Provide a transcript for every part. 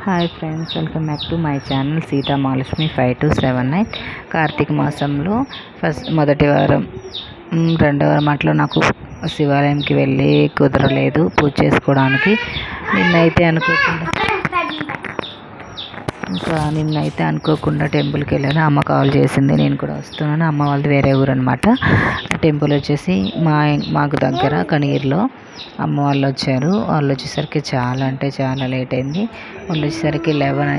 Hi friends welcome back to my channel Seetha Mahalakshmi five two seven nine. Karthika మాసంలో first మొదటి వారం రెండవ వారం అట్లా నాకు శివాలయంకి వెళ్ళి కుదరలేదు పూజ చేసుకోవడానికి. నిన్నైతే అనుకోకుండా ఇంకా నిన్నైతే అనుకోకుండా టెంపుల్కి వెళ్ళాను. అమ్మ కాల్ చేసింది. నేను కూడా వస్తున్నాను. అమ్మ వాళ్ళది వేరే ఊరు అనమాట టెంపుల్ వచ్చేసి మా మాకు దగ్గర కనిగిరిలో అమ్మ వాళ్ళు వచ్చారు. వాళ్ళు వచ్చేసరికి చాలా అంటే చాలా లేట్ అయింది. వాళ్ళు వచ్చేసరికి లెవెన్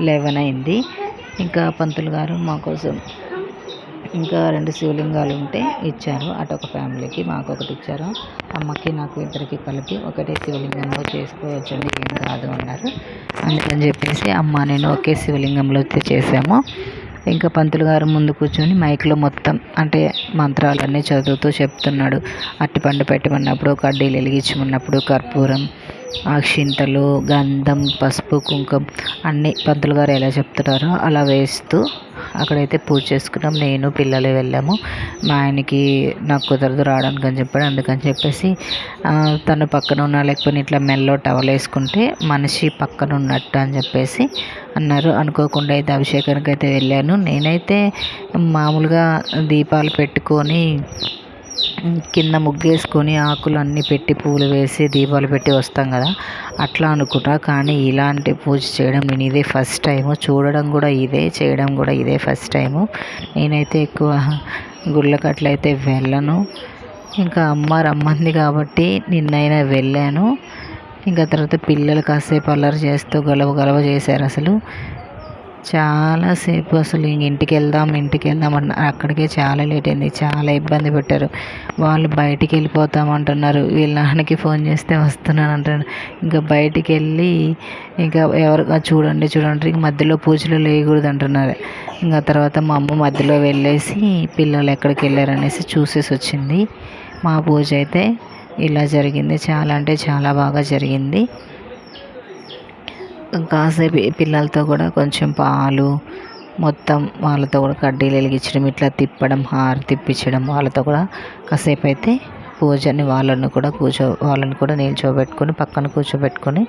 లెవెన్ అయింది. ఇంకా పంతులు గారు మా కోసం ఇంకా రెండు శివలింగాలు ఉంటే ఇచ్చారు. అటు ఒక ఫ్యామిలీకి మాకు ఒకటి ఇచ్చారు. అమ్మకి నాకు ఇద్దరికి కలిపి ఒకటే శివలింగంలో చేసుకోవచ్చండి. ఏం కాదు అన్నారు. అందుకని చెప్పేసి అమ్మ నేను ఒకే శివలింగంలో చేసాము ఇంకా పంతులు గారు ముందు కూర్చొని మైక్లో మొత్తం అంటే మంత్రాలన్నీ చదువుతూ చెప్తున్నాడు. అట్టిపండు పెట్టమన్నప్పుడు కడ్డీలు వెలిగించమన్నప్పుడు కర్పూరం అక్షింతలు గంధం పసుపు కుంకుమ అన్నీ పంతులు గారు ఎలా చెప్తున్నారో అలా వేస్తూ అక్కడైతే పూజ చేసుకున్నాం. నేను పిల్లలు వెళ్ళాము. మా ఆయనకి నాకు కుదరదు రావడానికి అని చెప్పాడు. అందుకని చెప్పేసి తను పక్కన ఉన్నా లేకపోతే ఇట్లా మెల్లో టవల్ వేసుకుంటే మనిషి పక్కన ఉన్నట్టు అని చెప్పేసి అన్నారు. అనుకోకుండా అయితే అభిషేకానికి అయితే వెళ్ళాను. నేనైతే మామూలుగా దీపాలు పెట్టుకొని కింద ముగ్గేసుకొని ఆకులు అన్నీ పెట్టి పూలు వేసి దీపాలు పెట్టి వస్తాం కదా అట్లా అనుకుంటా. కానీ ఇలాంటి పూజ చేయడం నేను ఇదే ఫస్ట్ టైము. చూడడం కూడా ఇదే చేయడం కూడా ఇదే ఫస్ట్ టైము. నేనైతే ఎక్కువ గుళ్ళకట్లయితే వెళ్ళను. ఇంకా అమ్మ రమ్మంది కాబట్టి నిన్నైనా వెళ్ళాను. ఇంకా తర్వాత పిల్లలు కాసేపు అల్లరి చేస్తూ గలవ గలవ చేశారు అసలు. చాలాసేపు అసలు ఇంటికి వెళ్దాం ఇంటికి వెళ్దాం అన్న అక్కడికే చాలా లేట్ అయింది. చాలా ఇబ్బంది పెట్టారు. వాళ్ళు బయటికి వెళ్ళిపోతామంటున్నారు వీళ్ళ నాన్నకి ఫోన్ చేస్తే వస్తున్నాను అంటున్నారు. ఇంకా బయటికి వెళ్ళి ఇంకా ఎవరు చూడండి చూడండి ఇంక మధ్యలో పూజలు లేయకూడదు అంటున్నారు. ఇంకా తర్వాత మా అమ్మ మధ్యలో వెళ్ళేసి పిల్లలు ఎక్కడికి వెళ్ళారనేసి చూసేసి వచ్చింది. మా పూజ అయితే ఇలా జరిగింది. చాలా అంటే చాలా బాగా జరిగింది. కాసేపు పిల్లలతో కూడా కొంచెం పాలు మొత్తం వాళ్ళతో కూడా కడ్డీలు వెలిగించడం ఇట్లా తిప్పడం హార తిప్పించడం వాళ్ళతో కూడా కాసేపు అయితే పూజని వాళ్ళని కూడా కూర్చో వాళ్ళని కూడా నిల్చోబెట్టుకొని పక్కన కూర్చోబెట్టుకొని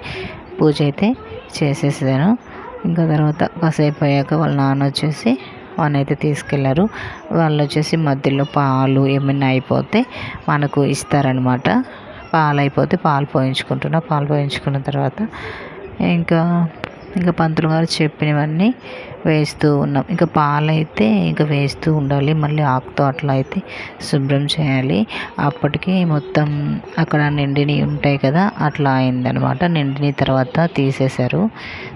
పూజ అయితే చేసేసాను ఇంకా తర్వాత కాసేపు అయ్యాక వాళ్ళ నాన్న వచ్చేసి వాళ్ళని అయితే తీసుకెళ్ళారు. వాళ్ళు వచ్చేసి మధ్యలో పాలు ఏమైనా అయిపోతే మనకు ఇస్తారనమాట పాలు అయిపోతే పాలు పోయించుకుంటున్నా. పాలు పోయించుకున్న తర్వాత ఇంకా ఇంకా పంతులు గారు చెప్పినవన్నీ వేస్తూ ఉన్నాం. ఇంకా పాలైతే ఇంకా వేస్తూ ఉండాలి. మళ్ళీ ఆకుతో అట్లా అయితే శుభ్రం చేయాలి. అప్పటికి మొత్తం అక్కడ నిండిని ఉంటాయి కదా అట్లా అయిందనమాట నిండిని తర్వాత తీసేశారు.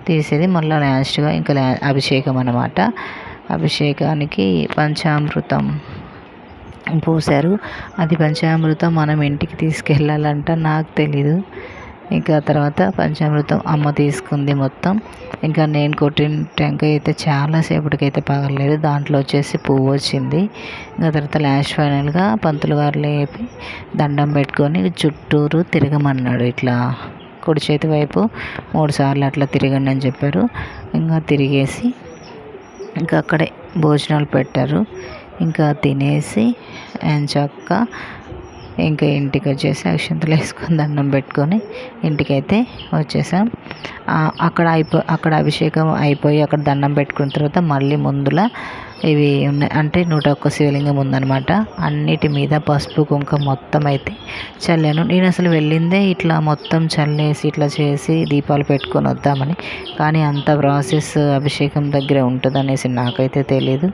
తీసేది మళ్ళీ లాస్ట్గా ఇంకా లా అభిషేకం అనమాట అభిషేకానికి పంచామృతం పోసారు అది పంచామృతం మనం ఇంటికి తీసుకెళ్ళాలంట నాకు తెలీదు. ఇంకా తర్వాత పంచామృతం అమ్మ తీసుకుంది మొత్తం. ఇంకా నేను కొట్టిన టెంకాయ అయితే చాలాసేపటికి అయితే పగలలేదు. దాంట్లో వచ్చేసి పువ్వు వచ్చింది. ఇంకా తర్వాత లాస్ట్ ఫైనల్గా పంతులు గారు లేపి దండం పెట్టుకొని చుట్టూరు తిరగమన్నాడు ఇట్లా. కుడి చేతి వైపు మూడు సార్లు అట్లా తిరగండి అని చెప్పారు. ఇంకా తిరిగేసి ఇంకా అక్కడే భోజనాలు పెట్టారు. ఇంకా తినేసి చక్క ఇంకా ఇంటికి వచ్చేసి అక్షంతలు వేసుకొని దండం పెట్టుకొని ఇంటికైతే వచ్చేసాం. అక్కడ అయిపో అక్కడ అభిషేకం అయిపోయి అక్కడ దండం పెట్టుకున్న తర్వాత మళ్ళీ ముందుల ఇవి ఉన్నాయి. అంటే నూట ఒక్క శివలింగం ఉందన్నమాట. అన్నిటి మీద పసుపు కుంకుమ మొత్తం అయితే చల్లాను. నేను అసలు వెళ్ళిందే ఇట్లా మొత్తం చల్లేసి ఇట్లా చేసి దీపాలు పెట్టుకొని వద్దామని. కానీ అంత ప్రాసెస్ అభిషేకం దగ్గర ఉంటుందనేసి నాకైతే తెలియదు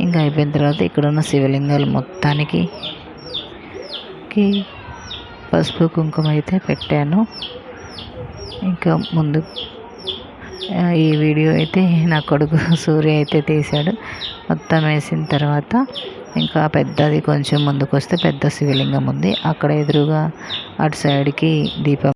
ఇంకా అయిపోయిన తర్వాత ఇక్కడ ఉన్న శివలింగాలు మొత్తానికి కి పసుపు కుంకుమ అయితే పెట్టాను. ఇంకా ముందు ఈ వీడియో అయితే నా కొడుకు సూర్య అయితే తీశాడు. మొత్తం వేసిన తర్వాత ఇంకా పెద్దది కొంచెం ముందుకు వస్తే పెద్ద శివలింగం ఉంది. అక్కడ ఎదురుగా అటు సైడ్కి దీపం